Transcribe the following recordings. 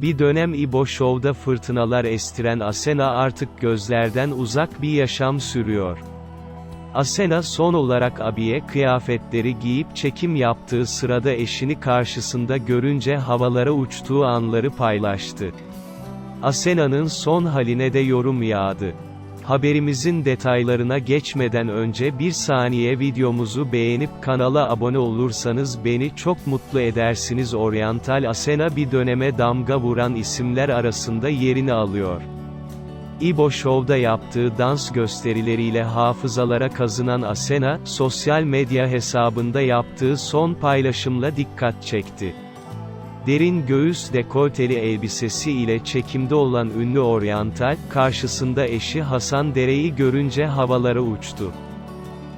Bir dönem İbo Show'da fırtınalar estiren Asena artık gözlerden uzak bir yaşam sürüyor. Asena son olarak abiye kıyafetleri giyip çekim yaptığı sırada eşini karşısında görünce havalara uçtuğu anları paylaştı. Asena'nın son haline de yorum yağdı. Haberimizin detaylarına geçmeden önce bir saniye videomuzu beğenip kanala abone olursanız beni çok mutlu edersiniz Oriental Asena bir döneme damga vuran isimler arasında yerini alıyor. İbo Show'da yaptığı dans gösterileriyle hafızalara kazınan Asena, sosyal medya hesabında yaptığı son paylaşımla dikkat çekti. Derin göğüs dekolteli elbisesi ile çekimde olan ünlü oryantal, karşısında eşi Hasan Dere'yi görünce havalara uçtu.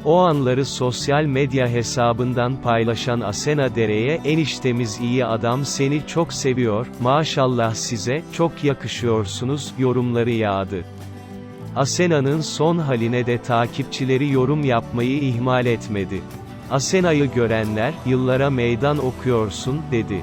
O anları sosyal medya hesabından paylaşan Asena Dere'ye eniştemiz iyi adam seni çok seviyor, maşallah size, çok yakışıyorsunuz, yorumları yağdı. Asena'nın son haline de takipçileri yorum yapmayı ihmal etmedi. Asena'yı görenler, yıllara meydan okuyorsun, dedi.